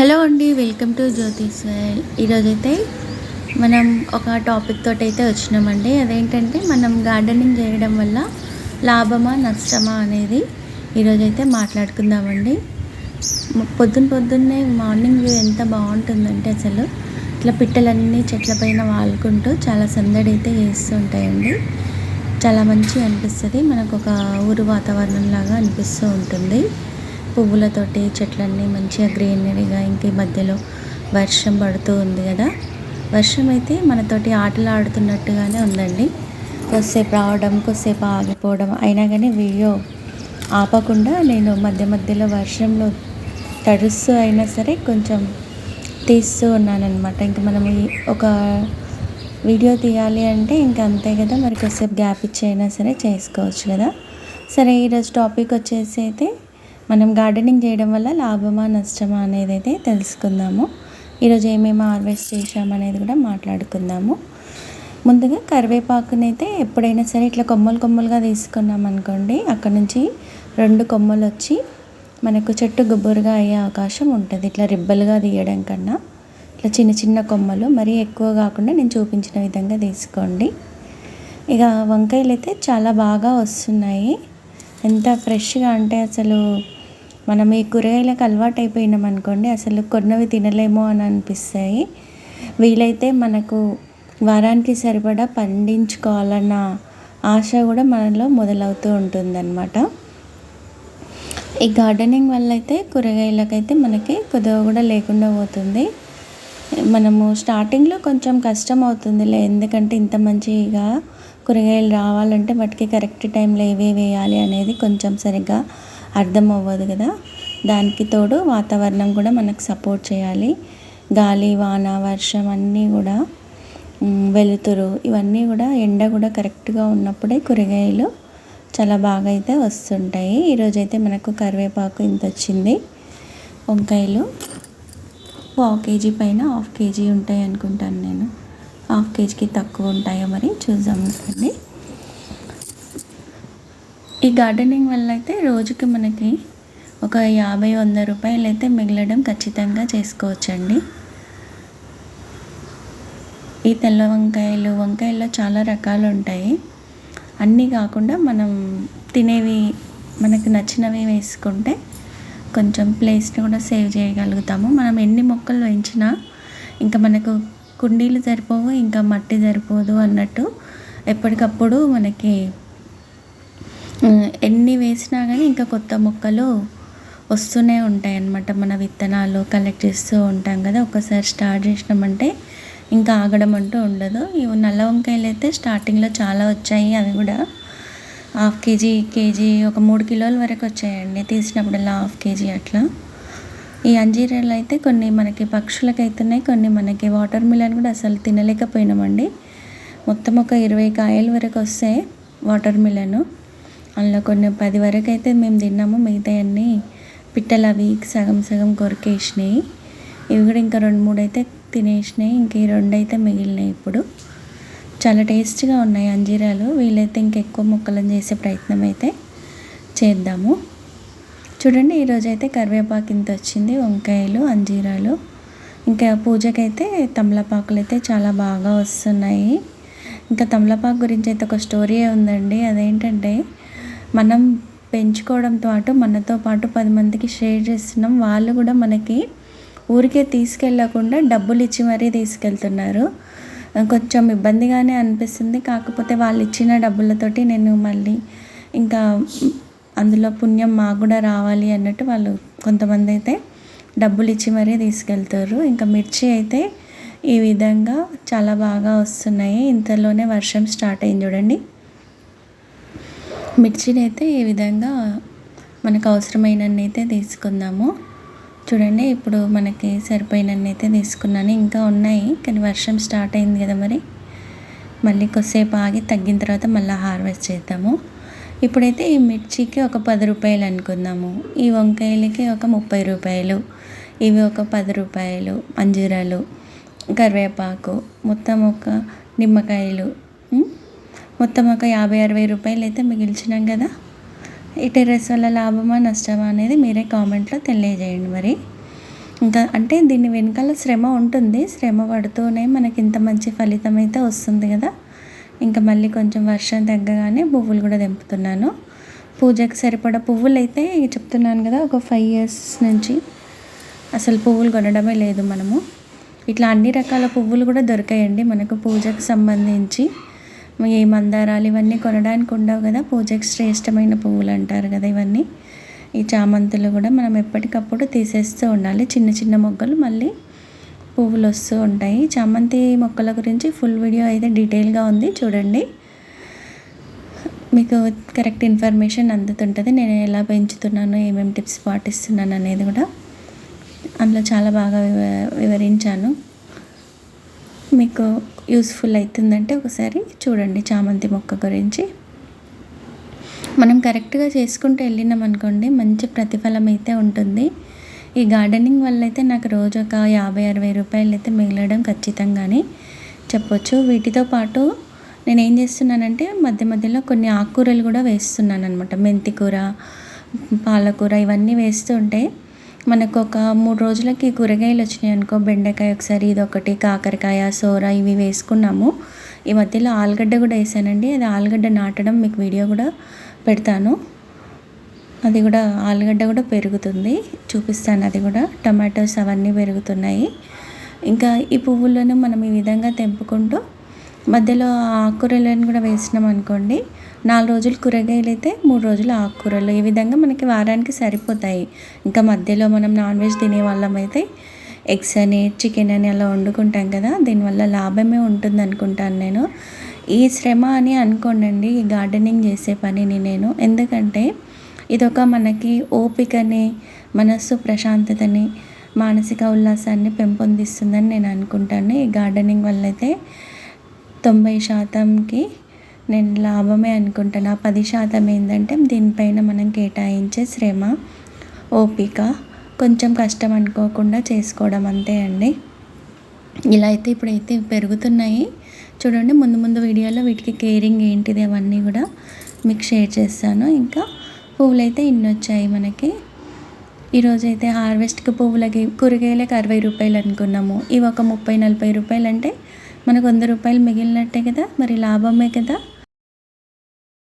Hello అండి welcome to జ్యోతిష్ ఈరోజైతే మనం ఒక టాపిక్ తోటి అయితే వచ్చినామండి. అదేంటంటే మనం గార్డెనింగ్ చేయడం వల్ల లాభమా నష్టమా అనేది ఈరోజైతే మాట్లాడుకుందామండి. పొద్దున్న పొద్దున్నే మార్నింగ్ వ్యూ ఎంత బాగుంటుందంటే అసలు ఇట్లా పిట్టలన్నీ చెట్ల పైన వాలుకుంటూ చాలా సందడి అయితే వేస్తూ ఉంటాయండి చాలా మంచిగా అనిపిస్తుంది. మనకు ఒక ఊరు వాతావరణం లాగా అనిపిస్తూ ఉంటుంది. పువ్వులతోటి చెట్లన్నీ మంచిగా గ్రీనరీగా ఇంక ఈ మధ్యలో వర్షం పడుతూ ఉంది కదా. వర్షం అయితే మనతోటి ఆటలు ఆడుతున్నట్టుగానే ఉందండి. కొద్దిసేపు రావడం కొద్దిసేపు ఆగిపోవడం అయినా కానీ వీడియో ఆపకుండా నేను మధ్య మధ్యలో వర్షంలో తడుస్తూ అయినా సరే కొంచెం తీస్తూ ఉన్నానన్నమాట. ఇంక మనం ఒక వీడియో తీయాలి అంటే ఇంకా అంతే కదా మరి కొద్దిసేపు గ్యాప్ ఇచ్చి అయినా సరే చేసుకోవచ్చు కదా. సరే ఈరోజు టాపిక్ వచ్చేసి అయితే మనం గార్డెనింగ్ చేయడం వల్ల లాభమా నష్టమా అనేది అయితే తెలుసుకుందాము. ఈరోజు ఏమేమి హార్వెస్ట్ చేసామనేది కూడా మాట్లాడుకుందాము. ముందుగా కరివేపాకుని అయితే ఎప్పుడైనా సరే ఇట్లా కొమ్మలు కొమ్మలుగా తీసుకున్నాం అనుకోండి అక్కడ నుంచి రెండు కొమ్మలు వచ్చి మనకు చెట్టు గుబ్బురుగా అయ్యే అవకాశం ఉంటుంది. ఇట్లా రిబ్బలుగా తీయడం కన్నా ఇట్లా చిన్న చిన్న కొమ్మలు మరీ ఎక్కువ కాకుండా నేను చూపించిన విధంగా తీసుకోండి. ఇక వంకాయలు అయితే చాలా బాగా వస్తున్నాయి. ఎంత ఫ్రెష్గా అంటే అసలు మనం ఈ కూరగాయలకు అలవాటు అయిపోయినాం అనుకోండి అసలు కొన్నవి తినలేమో అని అనిపిస్తాయి. వీలైతే మనకు వారానికి సరిపడా పండించుకోవాలన్న ఆశ కూడా మనలో మొదలవుతూ ఉంటుందన్నమాట. ఈ గార్డెనింగ్ వల్ల అయితే కూరగాయలకైతే మనకి కుదవ కూడా లేకుండా పోతుంది. మనము స్టార్టింగ్లో కొంచెం కష్టం అవుతుందిలే ఎందుకంటే ఇంత మంచిగా కూరగాయలు రావాలంటే వాటికి కరెక్ట్ టైంలో ఏవే వేయాలి అనేది కొంచెం సరిగ్గా అర్థం అవ్వదు కదా. దానికి తోడు వాతావరణం కూడా మనకు సపోర్ట్ చేయాలి. గాలి వాన వర్షం అన్నీ కూడా వెలుతురు ఇవన్నీ కూడా ఎండ కూడా కరెక్ట్గా ఉన్నప్పుడే కూరగాయలు చాలా బాగా అయితే వస్తుంటాయి. ఈరోజైతే మనకు కరివేపాకు ఇంత వచ్చింది. వంకాయలు పావు కేజీ పైన హాఫ్ కేజీ ఉంటాయి అనుకుంటాను నేను. హాఫ్ కేజీకి తక్కువ ఉంటాయో మరి చూద్దాం అండి. ఈ గార్డెనింగ్ వల్ల అయితే రోజుకి మనకి ఒక యాభై వంద రూపాయలు అయితే మిగలడం ఖచ్చితంగా చేసుకోవచ్చండి. ఈ తెల్ల వంకాయలు వంకాయల్లో చాలా రకాలు ఉంటాయి. అన్నీ కాకుండా మనం తినేవి మనకు నచ్చినవి వేసుకుంటే కొంచెం ప్లేస్ని కూడా సేవ్ చేయగలుగుతాము. మనం ఎన్ని మొక్కలు పెంచినా ఇంకా మనకు కుండీలు సరిపోవు ఇంకా మట్టి సరిపోదు అన్నట్టు ఎప్పటికప్పుడు మనకి ఎన్ని వేసినా కానీ ఇంకా కొత్త మొక్కలు వస్తూనే ఉంటాయి అన్నమాట మన విత్తనాలు కలెక్ట్ చేస్తూ ఉంటాం కదా. ఒకసారి స్టార్ట్ చేసినామంటే ఇంకా ఆగడం అంటూ ఉండదు. ఇవి నల్ల వంకాయలు అయితే స్టార్టింగ్లో చాలా వచ్చాయి. అవి కూడా హాఫ్ కేజీ కేజీ ఒక మూడు కిలోల వరకు వచ్చాయండి. తీసినప్పుడల్లా హాఫ్ కేజీ అట్లా. ఈ అంజీరాలు అయితే కొన్ని మనకి పక్షులకు అవుతున్నాయి కొన్ని మనకి వాటర్ మిలన్ కూడా అసలు తినలేకపోయినామండి. మొత్తం ఒక ఇరవై కాయల వరకు వస్తాయి వాటర్ మిలను అందులో కొన్ని పది వరకు అయితే మేము తిన్నాము. మిగతా అన్నీ పిట్టలు అవి సగం సగం కొరికేసినాయి. ఇవి కూడా ఇంకా రెండు మూడు అయితే తినేసినాయి. ఇంక ఈ రెండు అయితే మిగిలినాయి ఇప్పుడు. చాలా టేస్ట్గా ఉన్నాయి అంజీరాలు. వీలైతే ఇంకెక్కువ ముక్కలను చేసే ప్రయత్నం అయితే చేద్దాము. చూడండి ఈరోజు అయితే కరివేపాకు ఇంత వచ్చింది. వంకాయలు అంజీరాలు. ఇంకా పూజకైతే తమలపాకులు అయితే చాలా బాగా వస్తున్నాయి. ఇంకా తమలపాకు గురించి అయితే ఒక స్టోరీ ఉందండి. అదేంటంటే మనం పెంచుకోవడంతో పాటు మనతో పాటు పది మందికి షేర్ చేస్తున్నాం. వాళ్ళు కూడా మనకి ఊరికే తీసుకెళ్ళకుండా డబ్బులు ఇచ్చి మరీ తీసుకెళ్తున్నారు. కొంచెం ఇబ్బందిగానే అనిపిస్తుంది. కాకపోతే వాళ్ళు ఇచ్చిన డబ్బులతోటి నేను మళ్ళీ ఇంకా అందులో పుణ్యం మాకు కూడా రావాలి అన్నట్టు వాళ్ళు కొంతమంది అయితే డబ్బులు ఇచ్చి మరీ తీసుకెళ్తారు. ఇంకా మిర్చి అయితే ఈ విధంగా చాలా బాగా వస్తున్నాయి. ఇంతలోనే వర్షం స్టార్ట్ అయింది చూడండి. మిర్చిని అయితే ఈ విధంగా మనకు అవసరమైనన్ని అయితే తీసుకుందాము. చూడండి ఇప్పుడు మనకి సరిపోయినన్ని అయితే తీసుకున్నాను. ఇంకా ఉన్నాయి కానీ వర్షం స్టార్ట్ అయింది కదా మరి. మళ్ళీ కొద్దిసేపు ఆగి తగ్గిన తర్వాత మళ్ళీ హార్వెస్ట్ చేద్దాము. ఇప్పుడైతే ఈ మిర్చికి ఒక పది రూపాయలు అనుకుందాము. ఈ వంకాయలకి ఒక ముప్పై రూపాయలు. ఇవి ఒక పది రూపాయలు. అంజీరాలు కరివేపాకు మొత్తం ఒక నిమ్మకాయలు. మొత్తం ఒక యాభై అరవై రూపాయలు అయితే మిగిల్చినాం కదా. ఈ టెర్రస్ వల్ల లాభమా నష్టమా అనేది మీరే కామెంట్లో తెలియజేయండి మరి. ఇంకా అంటే దీని వెనకాల శ్రమ ఉంటుంది. శ్రమ పడుతూనే మనకి ఇంత మంచి ఫలితం అయితే వస్తుంది కదా. ఇంకా మళ్ళీ కొంచెం వర్షం తగ్గగానే పువ్వులు కూడా తెంపుతున్నాను. పూజకి సరిపడా పువ్వులు అయితే చెప్తున్నాను కదా ఒక ఫైవ్ ఇయర్స్ నుంచి అసలు పువ్వులు కొనడమే లేదు మనము. ఇట్లా అన్ని రకాల పువ్వులు కూడా దొరికాయండి మనకు పూజకు సంబంధించి. ఈ మందారాలు ఇవన్నీ కొనడానికి ఉండవు కదా? పూజకి శ్రేష్టమైన పువ్వులు అంటారు కదా ఇవన్నీ. ఈ చామంతులు కూడా మనం ఎప్పటికప్పుడు తీసేస్తూ ఉండాలి. చిన్న చిన్న మొగ్గలు మళ్ళీ పువ్వులు వస్తూ ఉంటాయి. చామంతి మొక్కల గురించి ఫుల్ వీడియో అయితే డీటెయిల్గా ఉంది. చూడండి. మీకు కరెక్ట్ ఇన్ఫర్మేషన్ అందుతుంటుంది. నేను ఎలా పెంచుతున్నాను ఏమేమి టిప్స్ పాటిస్తున్నాను అనేది కూడా అందులో చాలా బాగా వివ వివరించాను. మీకు యూస్ఫుల్ అవుతుందంటే ఒకసారి చూడండి చామంతి మొక్క గురించి. మనం కరెక్ట్గా చేసుకుంటూ వెళ్ళినాం అనుకోండి మంచి ప్రతిఫలం అయితే ఉంటుంది. ఈ గార్డెనింగ్ వల్ల అయితే నాకు రోజు ఒక యాభై అరవై రూపాయలు అయితే మిగలడం ఖచ్చితంగానే చెప్పొచ్చు. వీటితో పాటు నేను ఏం చేస్తున్నానంటే మధ్య మధ్యలో కొన్ని ఆకుకూరలు కూడా వేస్తున్నాను అనమాట మెంతికూర పాలకూర ఇవన్నీ వేస్తూ ఉంటే మనకు ఒక మూడు రోజులకి కూరగాయలు వచ్చినాయి అనుకో బెండకాయ ఒకసారి ఇది ఒకటి కాకరకాయ సోర ఇవి వేసుకున్నాము. ఈ మధ్యలో ఆలుగడ్డ కూడా వేసానండి. అది ఆలుగడ్డ నాటడం మీకు వీడియో కూడా పెడతాను. అది కూడా ఆలుగడ్డ కూడా పెరుగుతుంది. చూపిస్తాను అది కూడా. టమాటోస్ అవన్నీ పెరుగుతున్నాయి. ఇంకా ఈ పువ్వులను మనం ఈ విధంగా తెంపుకుంటూ మధ్యలో ఆకుకూరలను కూడా వేసినాం అనుకోండి నాలుగు రోజులు కూరగాయలు అయితే మూడు రోజులు ఆకుకూరలు. ఈ విధంగా మనకి వారానికి సరిపోతాయి. ఇంకా మధ్యలో మనం నాన్ వెజ్ తినే వాళ్ళం అయితే ఎగ్స్ అని చికెన్ అని అలా వండుకుంటాం కదా దీనివల్ల లాభమే ఉంటుంది అనుకుంటాను నేను. ఈ శ్రమ అని అనుకోండి ఈ గార్డెనింగ్ చేసే పనిని నేను. ఎందుకంటే ఇదొక మనకి ఓపికని మనస్సు ప్రశాంతతని మానసిక ఉల్లాసాన్ని పెంపొందిస్తుందని నేను అనుకుంటాను. ఈ గార్డెనింగ్ వల్ల అయితే తొంభై శాతంకి నేను లాభమే అనుకుంటున్నా పది శాతం ఏంటంటే దీనిపైన మనం కేటాయించే శ్రమ ఓపిక కొంచెం కష్టం అనుకోకుండా చేసుకోవడం అంతే అండి. ఇలా అయితే ఇప్పుడైతే పెరుగుతున్నాయి. చూడండి ముందు ముందు వీడియోలో వీటికి కేరింగ్ ఏంటిది అవన్నీ కూడా మీకు షేర్ చేస్తాను. ఇంకా పువ్వులు అయితే ఇన్ని వచ్చాయి మనకి. ఈరోజైతే హార్వెస్ట్కి పువ్వులకి కూరగాయలకి అరవై రూపాయలు అనుకున్నాము. ఇవి ఒక ముప్పై నలభై రూపాయలు అంటే మనకు వంద రూపాయలు మిగిలినట్టే కదా? మరి లాభమే కదా?